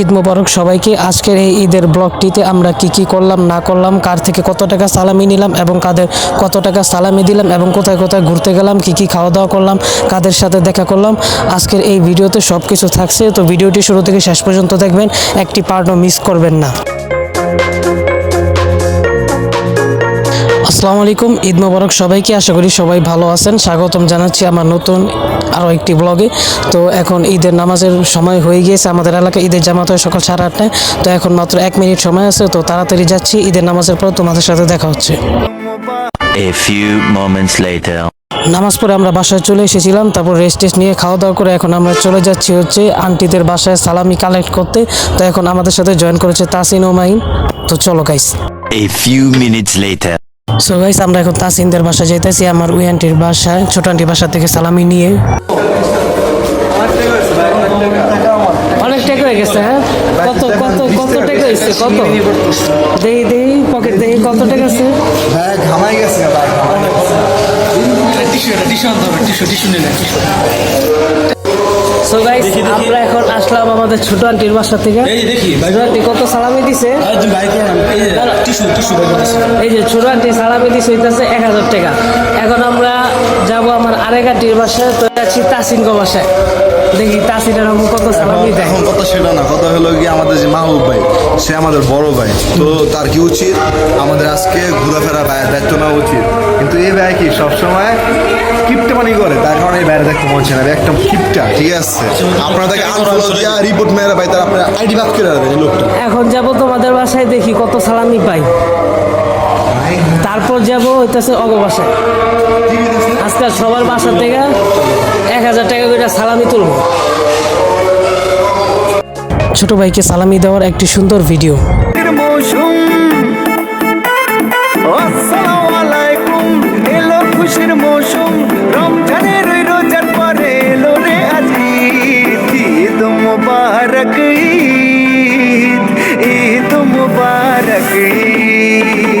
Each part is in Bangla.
ঈদ মোবারক সবাইকে। আজকের এই ঈদের ব্লগটিতে আমরা কি কি করলাম, না করলাম, কার থেকে কত টাকা সালামি নিলাম এবং কাদের কত টাকা সালামি দিলাম এবং কোথায় কোথায় ঘুরতে গেলাম, কি কি খাওয়া দাওয়া করলাম, কাদের সাথে দেখা করলাম, আজকের এই ভিডিওতে সব কিছু থাকছে। তো ভিডিওটি শুরু থেকে শেষ পর্যন্ত দেখবেন, একটি পার্টও মিস করবেন না। আসসালামু আলাইকুম ঈদ মোবারক সবাইকে। আশা করি সবাই ভালো আছেন। স্বাগতম জানাচ্ছি আমার নতুন আরও একটি ব্লগে তো এখন ঈদের নামাজের সময় হয়ে গিয়েছে। আমাদের এলাকায় ঈদের জামাত হয় সকাল সাড়ে আটটায়। তো এখন মাত্র এক মিনিট সময় আছে। তো তাড়াতাড়ি যাচ্ছি। ঈদের নামাজের পর তোমাদের সাথে দেখা হচ্ছে। A few moments later. নামাজ পড়ে আমরা বাসায় চলে এসেছিলাম। তারপর রেস্ট টেস্ট নিয়ে খাওয়া দাওয়া করে এখন আমরা চলে যাচ্ছি হচ্ছে আন্টিদের বাসায় সালামি কালেক্ট করতে। তো এখন আমাদের সাথে জয়েন করেছে তাসিন ও মাইন তো চলো guys A few minutes later. So guys আমরা এখন তাসিনদের বাসায় যাইতেছি আমার উই আন্টির বাসায় ছোট আন্টির বাসা থেকে সালামি নিয়ে। অনেক টাকা হয়ে গেছে হ্যাঁ? কত কত কত টাকা হয়েছে কত? দেই দেই পকেট দেই কত টাকা আছে? হ্যাঁ ঘামাই গেছে ভাই ঘামাই গেছে। সো গাইস আমরা এখন আসলাম আমাদের ছোট আন্টির বাসা থেকে। এই দেখি ভাই। ছোট আন্টি কত সালামি দিছে? এই যে আছে। ছোট আন্টি সালামি দিছে হইতেছে এক হাজার টাকা। এখন আমরা যাব আমার আরেক আন্টির বাসায় তো যাচ্ছি তাসিনগো বাসায়। দেখি তাসিনের আম্মু কত এখন কথা সেটা না কথা হলো গিয়ে আমাদের যে মাহবুব ভাই সে আমাদের বড় ভাই। তো তার কি উচিত? আমাদের আজকে ঘোরাফেরা ভাইয়ের দায়িত্ব নেওয়া উচিত। কিন্তু এই ভাই কি সবসময় কিপটা মানি করে? তার কারণে এই ভাইয়ের দেখতে মন না। একটা কিপটা ঠিক আছে? আপনারা তাকে আনফলো দিয়া রিপোর্ট মেয়েরা ভাই তার আপনার আইডি বাদ করে এই লোকটা। এখন যাব তোমাদের বাসায় দেখি কত সালামি পাই। তারপর যাব হইতেছে অগ বাসায়। আজকাল সবার বাসা থেকে এক হাজার টাকা করে সালামি তুলব। ছোট ভাইকে সালামি দেওয়ার একটি সুন্দর ভিডিও। ঈদ মুবারক ঈদ।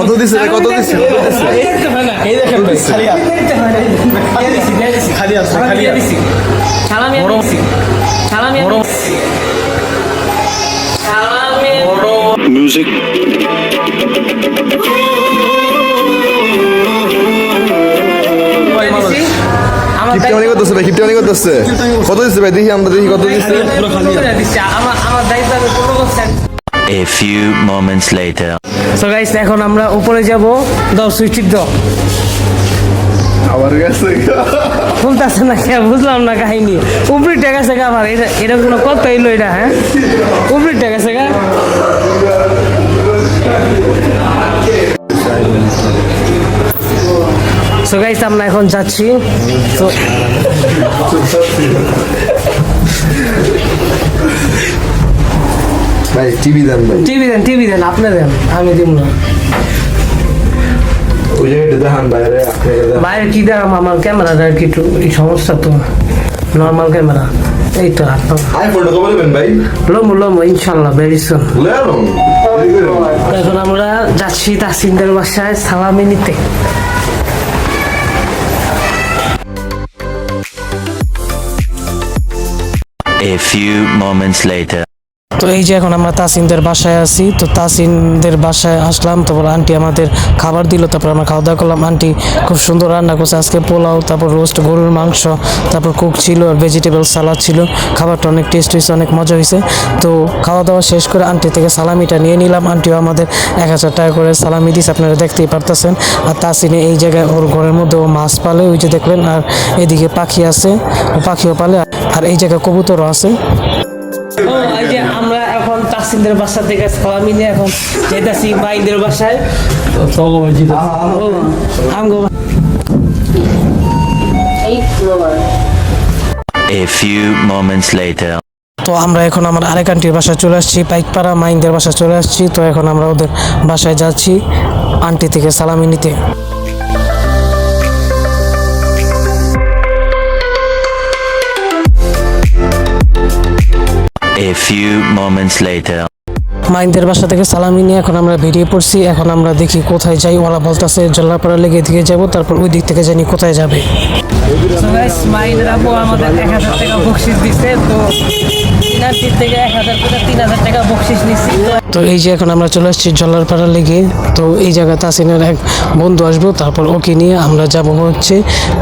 কত দিছে কত দিছে? এই দেখেন ভাই, খালি খালি আছে, খালি আছে। সালামি সালামি সালামি দিছি। আমার করতেছে ভাই কিপটা করতেছে। কত দিচ্ছে ভাই? দেখি আমরা দেখি কত দিচ্ছে A few moments later. So guys এখন আমরা উপরে যাব। দাও সুইচ দাও। আমার কাছে খুলতেছে না কে বুঝলাম না কাহিনী। উপরে টাকা আছে আমার এটা এটা কোনো কত এলো এটা হ্যাঁ? উপরে টাকা গা। সো গাইস আমরা এখন যাচ্ছি। তো ভাই টিভি দেন ভাই। টিভি দেন টিভি দেন আপনি দেন আমি দিব না। ওই জায়গাটা দেখান বাইরে বাইরে কি দেখাম আমার ক্যামেরাটা আর কি একটু এই সমস্যা তো। নর্মাল ক্যামেরা এই তো আইফোনটা কবে নেবেন ভাই? লম্বু লম্বু ইনশাল্লাহ ভেরি সুন এখন আমরা যাচ্ছি তাসিনদের বাসায় সালামি নিতে। A few moments later. তো এই যে এখন আমরা তাসিনদের বাসায় আছি, তো তাসিনদের বাসায় আসলাম, তারপর আন্টি আমাদের খাবার দিল, তারপর আমরা খাওয়া দাওয়া করলাম। আন্টি খুব সুন্দর রান্না করছে, আজকে পোলাও, তারপর রোস্ট, গরুর মাংস, তারপর কুক ছিল, আর ভেজিটেবল সালাদ ছিল। খাবারটা অনেক টেস্ট হয়েছে, অনেক মজা হয়েছে। তো খাওয়া দাওয়া শেষ করে আন্টি থেকে সালামিটা নিয়ে নিলাম। আন্টিও আমাদের এক হাজার টাকা করে সালামি দিস আপনারা দেখতেই পারতেছেন। আর তাসিনে এই জায়গায় ওর ঘরের মধ্যে ও মাছ পালে, ওই যে দেখলেন, আর এদিকে পাখি আছে পাখিও পালে। আর এই জায়গায় কবুতরও আছে। এই যে আমরা এখন তাসিনদের বাসা থেকে সালামি নিয়ে এখন যেতেছি বাইদের বাসায়। আমগো A few moments later. তো আমরা এখন আমার আরেক আন্টির বাসায় চলে আসছি পাইকপাড়া মাইন্দের বাসায় চলে আসছি। তো এখন আমরা ওদের বাসায় যাচ্ছি আন্টি থেকে সালামি নিতে। A few moments later. মাইন্দের বাসা থেকে সালামি নিয়ে এখন আমরা বেরিয়ে পড়ছি। এখন আমরা দেখি কোথায় যাই। ওলা বলতেছে জল্লাপাড়া লেগে দিকে যাব তারপর ওই দিক থেকে জানি কোথায় যাবে। তো গাইস মাইন্ডের আপু আমাদের এক হাজার টাকা বকশিস দিছে তো তিনারটির থেকে এক হাজার টাকা তিন হাজার টাকা বকশিস নিচ্ছি তো এই যে এখন আমরা চলে আসছি জল্লারপাড়া লেগে তো এই জায়গাতে আসিনের এক বন্ধু আসব তারপর ওকে নিয়ে আমরা যাব হচ্ছে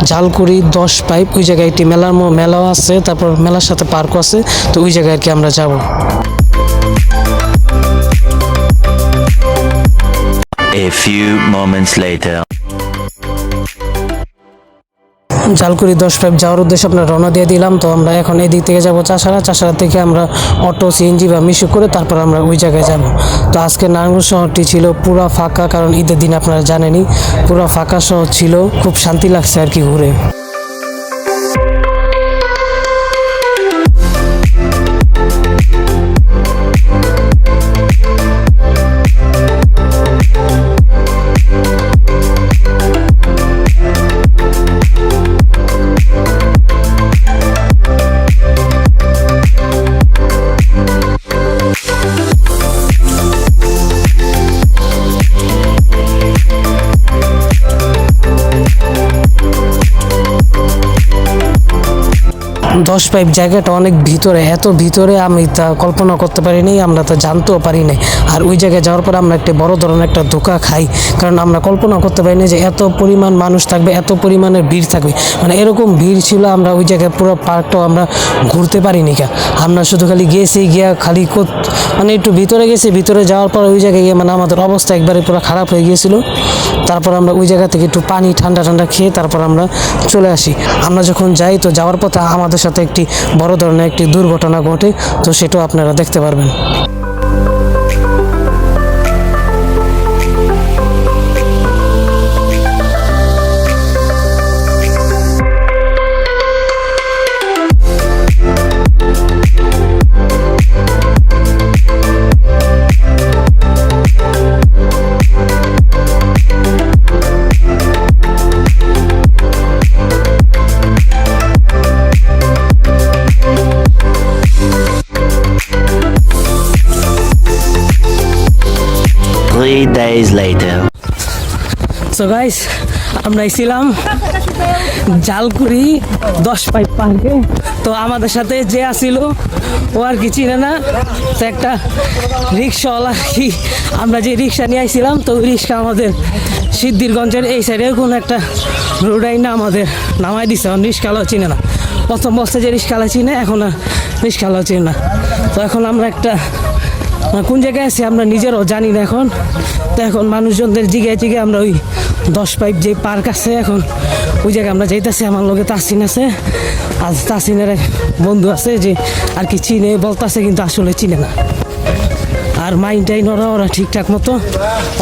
জালকুড়ি দশ পাইপ ওই জায়গায় একটি মেলার ম- মেলাও আছে তারপর মেলার সাথে পার্কও আছে তো ওই জায়গায় আর কি আমরা যাব A few moments later. Jalkuri দশ পাইপ যাওয়ার উদ্দেশ্যে আপনার রওনা দিয়ে দিলাম। তো আমরা এখন এই দিক থেকে যাব চাষারা। চাষারা থেকে আমরা অটো সিএনজি বা মিশু করে তারপর আমরা ওই জায়গায় যাব। তো আজকে নারায়ণগঞ্জ শহরটি ছিল পুরো ফাঁকা, কারণ ঈদের দিন আপনারা জানেনই, পুরো ফাঁকা শহর ছিল। খুব শান্তি লাগছে আর কি ঘুরে। দশ পাইপ জায়গাটা অনেক ভিতরে, এত ভিতরে আমি তা কল্পনা করতে পারিনি, আমরা তা জানতেও পারি নাই আর ওই জায়গায় যাওয়ার পর আমরা একটা বড় ধরনের একটা ধোকা খাই, কারণ আমরা কল্পনা করতে পারিনি যে এত পরিমাণ মানুষ থাকবে, এত পরিমাণের ভিড় থাকবে। মানে এরকম ভিড় ছিল, আমরা ওই জায়গায় পুরো পার্কটাও আমরা ঘুরতে পারিনি কা আমরা শুধু খালি গেছি গিয়া খালি মানে একটু ভিতরে গেছি, ভিতরে যাওয়ার পর ওই জায়গায় গিয়ে মানে আমাদের অবস্থা একবারে পুরো খারাপ হয়ে গিয়েছিল। তারপর আমরা ওই জায়গা থেকে একটু পানি ঠান্ডা ঠান্ডা খেয়ে তারপর আমরা চলে আসি। আমরা যখন যাই তো যাওয়ার পথে আমাদের সাথে একটি বড় ধরনের একটি দুর্ঘটনা ঘটে তো সেটাও আপনারা দেখতে পারবেন। সো গাইস আমরা ছিলাম জালকুড়ি দশ পাইপ পার্কে। তো আমাদের সাথে যে আসিল ও আর কি চিনে না, তো একটা রিক্সাওয়ালা কি। আমরা যে রিক্সা নিয়ে আইছিলাম, তো ওই রিক্সা আমাদের সিদ্ধিরগঞ্জের এই সাইডে কোনো একটা রোডাই না আমাদের নামাই দিছে এখন রিক্সাওয়ালাও চিনে না। প্রথম বস্তা যে রিক্সাওয়ালা চিনে, এখন আর রিক্সাওয়ালাও চিনে না। তো এখন আমরা একটা, কোন জায়গায় আছি আমরা নিজেরও জানি না এখন। তো এখন মানুষজনদের জিগায় জিগে আমরা ওই দশ পাইপ যে পার্ক আছে এখন, ওই জায়গায় আমরা যাইতেছি, আমার লগে তাসিন আছে। আর তাসিনের বন্ধু আছে যে আর কি চিনে, বলতাছে কিন্তু আসলে চিনে না। আর মাইন টাইন ওরা ঠিকঠাক মতো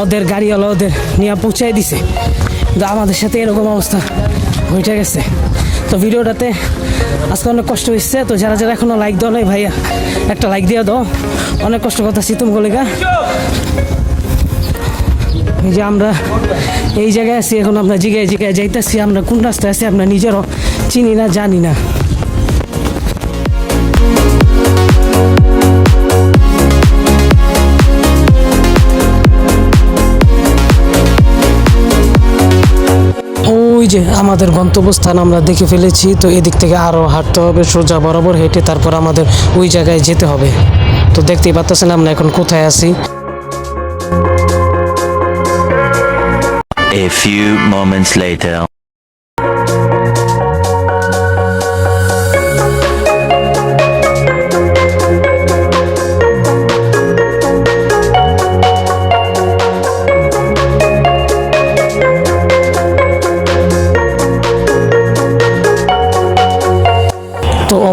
ওদের গাড়িওয়ালা ওদের নিয়ে পৌঁছাই দিছে। কিন্তু আমাদের সাথে এরকম অবস্থা হয়ে গেছে। তো ভিডিওটাতে আজকে অনেক কষ্ট হচ্ছে তো যারা যারা এখনও লাইক দাও নাই ভাইয়া, একটা লাইক দিয়ে দাও। অনেক কষ্ট কথা সিতুম গলিগা এই যে আমরা এই জায়গায় আছি, এখন আমরা জিগায় জিগায় যাইতেছি, আমরা কোন রাস্তায় আছি আমরা নিজেরও চিনি না, জানি না। ওই যে আমাদের গন্তব্যস্থান আমরা দেখে ফেলেছি, তো এদিক থেকে আরও হাঁটতে হবে, সোজা বরাবর হেঁটে তারপর আমাদের ওই জায়গায় যেতে হবে। তো দেখতেই পাচ্ছেন আমরা এখন কোথায় আছি। A few moments later.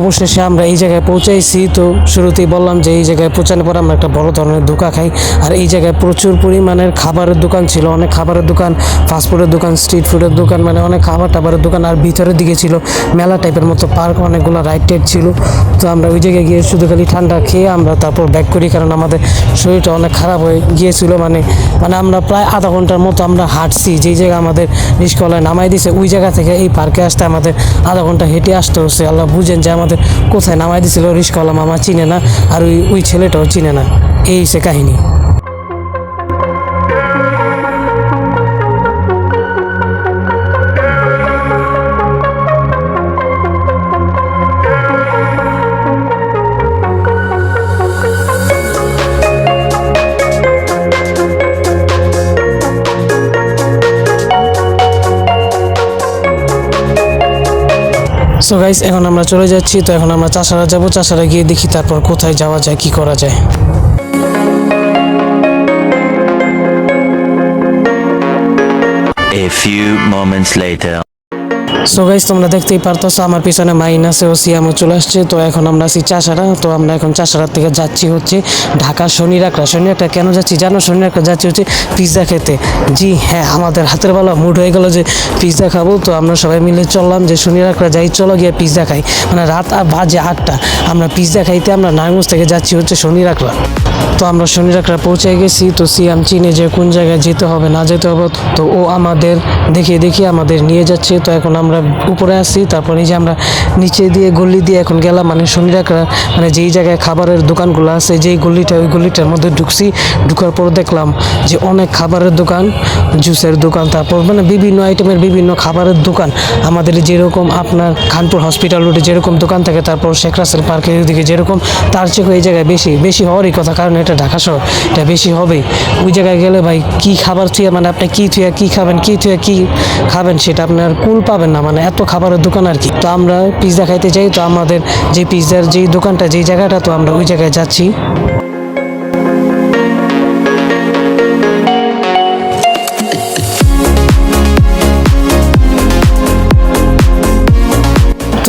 অবশেষে আমরা এই জায়গায় পৌঁছাইছি। তো শুরুতেই বললাম যে এই জায়গায় পৌঁছানোর পর আমরা একটা বড় ধরনের ধোকা খাই। আর এই জায়গায় প্রচুর পরিমাণের খাবারের দোকান ছিল, অনেক খাবারের দোকান ফাস্টফুডের দোকান স্ট্রিট ফুডের দোকান মানে অনেক খাবার টাবারের দোকান, আর ভিতরের দিকে ছিল মেলা টাইপের মতো পার্ক অনেকগুলো রাইড টাইড ছিল। তো আমরা ওই জায়গায় গিয়ে শুধু খালি ঠান্ডা খেয়ে আমরা তারপর ব্যাক করি, কারণ আমাদের শরীরটা অনেক খারাপ হয়ে গিয়েছিল। মানে মানে আমরা প্রায় আধা ঘণ্টার মতো আমরা হাঁটছি, যেই জায়গা আমাদের নিষ্কলায় নামাই দিছে, ওই জায়গা থেকে এই পার্কে আসতে আমাদের আধা ঘণ্টা হেঁটে আসতে হচ্ছে। আল্লাহ বুঝেন যে আমাদের কোথায় নামাই দিছিল রিস্কওয়ালা মামা চিনে না, আর ওই ওই ছেলেটাও চিনে না। এই সে কাহিনী। সো গাইস এখন আমরা চলে যাচ্ছি, তো এখন আমরা চাষারা যাব চাষারা গিয়ে দেখি তারপর কোথায় যাওয়া যায়, কি করা যায় A few moments later. So guys তোমরা দেখতেই পারতেছো, আমার পিছনে মাইন আছে, ও সিয়ামও চলে আসছে। তো এখন আমরা আছি চাষারা, তো আমরা এখন চাষারা থেকে যাচ্ছি হচ্ছে ঢাকা শনি রাখরা কেন যাচ্ছি? জানো শনি রাখরা যাচ্ছি হচ্ছে পিৎজা খেতে। জি হ্যাঁ আমাদের হাতের বেলা মুড হয়ে গেল যে পিৎজা খাব। তো আমরা সবাই মিলে চললাম যে শনি রাখরা যাই, চলো গিয়ে পিৎজা খাই। মানে রাত আর বাজে আটটা। আমরা পিৎজা খাইতে আমরা নারায়ণগঞ্জ থেকে যাচ্ছি হচ্ছে শনি রাখরা তো আমরা শনি রাখরা পৌঁছে গেছি। তো সিয়াম চিনে যে কোন জায়গায় যেতে হবে, না যেতে হবে, তো ও আমাদের দেখিয়ে দেখিয়ে আমাদের নিয়ে যাচ্ছে। তো এখন আমরা উপরে আসি তারপর এই যে আমরা নিচে দিয়ে গলি দিয়ে এখন গেলাম মানে শনি রাখরা মানে যেই জায়গায় খাবারের দোকানগুলো আছে, যেই গলিটা, ওই গলিটার মধ্যে ঢুকছি, ঢুকার পর দেখলাম যে অনেক খাবারের দোকান, জুসের দোকান, তারপর মানে বিভিন্ন আইটেমের বিভিন্ন খাবারের দোকান। আমাদের যেরকম আপনার খানপুর হসপিটাল রোডে যেরকম দোকান থাকে, তারপর শেখ রাসেল পার্কের দিকে যেরকম, তার চেয়ে এই জায়গায় বেশি বেশি হওয়ারই কথা, কারণ এটা ঢাকা শহর, এটা বেশি হবেই। ওই জায়গায় গেলে ভাই, কি খাবার থুয়ে মানে আপনি কি থুয়ে, কি খাবেন, কি থুয়ে, কি খাবেন, সেটা আপনার কুল পাবেন না। মানে এত খাবারের দোকান আর কি। তো আমরা পিৎজা খাইতে চাই তো আমাদের যে পিৎজার যেই দোকানটা, যেই জায়গাটা, তো আমরা ওই জায়গায় যাচ্ছি।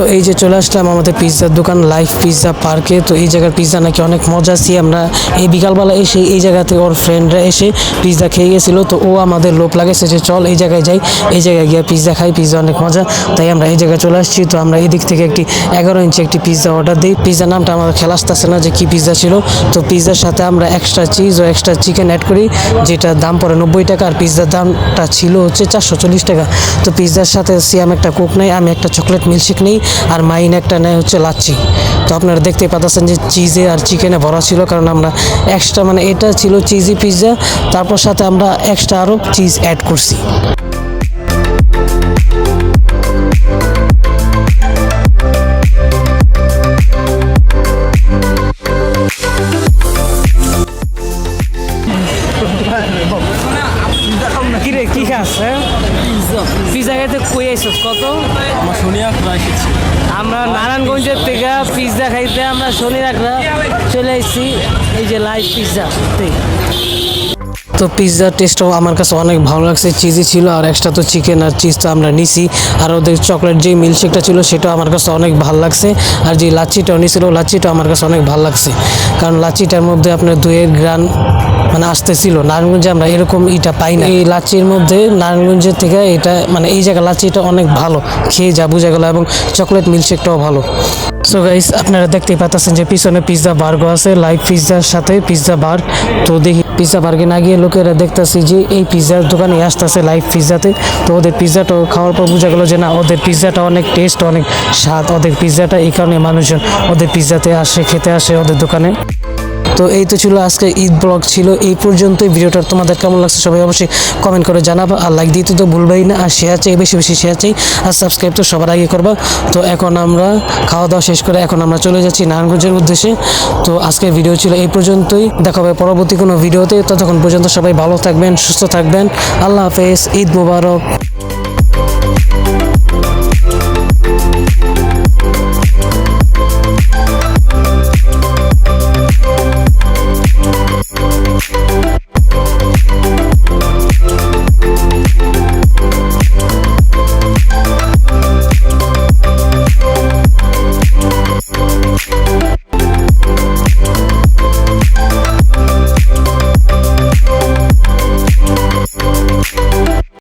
তো এই যে চলে আসলাম আমাদের পিৎজার দোকান লাইফ পিৎজা পার্কে তো এই জায়গার পিৎজা নাকি অনেক মজা আছি আমরা। এই বিকালবেলা এসে এই জায়গা থেকে ওর ফ্রেন্ডরা এসে পিৎজা খেয়ে গেছিল। তো ও আমাদের লোভ লাগেছে যে চল এই জায়গায় যাই। এই জায়গায় গিয়ে পিৎজা খাই, পিৎজা অনেক মজা। তাই আমরা এই জায়গায় চলে আসছি। তো আমরা এদিক থেকে একটি এগারো ইঞ্চি একটি পিৎজা অর্ডার দিই। পিৎজা নামটা আমার খেলা আসতেছে না যে কি পিৎজা ছিল। তো পিৎজার সাথে আমরা এক্সট্রা চিজ ও এক্সট্রা চিকেন অ্যাড করি, যেটা দাম পড়ে নব্বই টাকা। আর পিৎজার দামটা ছিল হচ্ছে চারশো চল্লিশ টাকা। তো পিৎজার সাথে সিয়াম একটা কোক নেই, আমি একটা চকলেট মিল্কশেক নেই। আর মাইন একটা নেয় হচ্ছে লাচ্ছি। তো আপনারা দেখতে পাতাছেন যে চিজে আর চিকেনে ভরা ছিল, কারণ আমরা এক্সট্রা মানে এটা ছিল চিজি পিৎজা তারপর সাথে আমরা এক্সট্রা আরও চিজ অ্যাড করছি। খাইতে কই আইসস? কত? আমার প্রায় এসেছি? আমরা নারায়ণগঞ্জের থেকে পিৎজা খাইতে আমরা শনি রাখরা চলে এসেছি এই যে লাইভ পিৎজা তো পিৎজার টেস্টও আমার কাছে অনেক ভালো লাগছে। চিজি ছিল আর এক্সট্রা তো চিকেন আর চিজ তো আমরা নিছি। আর ওদের চকলেট যে মিল্কশেকটা ছিল সেটাও আমার কাছে অনেক ভালো লাগছে। আর যে লাচ্ছিটাও নিছিল লাচ্ছিটাও আমার কাছে অনেক ভালো লাগছে। কারণ লাচ্ছিটার মধ্যে আপনার দইয়ের গ্রান মানে আসতেছিল। নারায়ণগঞ্জে আমরা এরকম ইটা পাই না এই লাচির মধ্যে নারায়ণগঞ্জের থেকে এটা মানে এই জায়গা লাচ্ছিটা অনেক ভালো। খেয়ে যা বোঝা গেল এবং চকলেট মিল্কশেকটাও ভালো। সো গাইস আপনারা দেখতেই পাচ্ছেন যে পিছনে পিৎজা বার্গও আছে লাইভ পিৎজার সাথে পিৎজা বার্গ তো দেখি পিৎজা বার্গে না গিয়ে লোকেরা দেখতেছি যে এই পিৎজার দোকানে আসতেছে লাইভ পিৎজাতে তো ওদের পিৎজাটাও খাওয়ার পর বোঝা গেলো যে না, ওদের পিৎজাটা অনেক টেস্ট অনেক স্বাদ। ওদের পিৎজাটা এই কারণে মানুষজন ওদের পিৎজাতে আসে, খেতে আসে ওদের দোকানে। তো এই তো ছিল আজকে ঈদ ব্লগ ছিল। এই পর্যন্তই ভিডিওটা। তোমাদের কেমন লাগছে সবাই অবশ্যই কমেন্ট করে জানাবা। আর লাইক দিতে তো ভুলবেই না, আর শেয়ার চাই, বেশি বেশি শেয়ার চাই। আর সাবস্ক্রাইব তো সবার আগে করবা। তো এখন আমরা খাওয়া দাওয়া শেষ করে এখন আমরা চলে যাচ্ছি নারায়ণগঞ্জের উদ্দেশ্যে। তো আজকের ভিডিও ছিল এই পর্যন্তই। দেখা হবে পরবর্তী কোনো ভিডিওতে ততক্ষণ পর্যন্ত সবাই ভালো থাকবেন, সুস্থ থাকবেন। আল্লাহ হাফেজ, ঈদ মুবারক।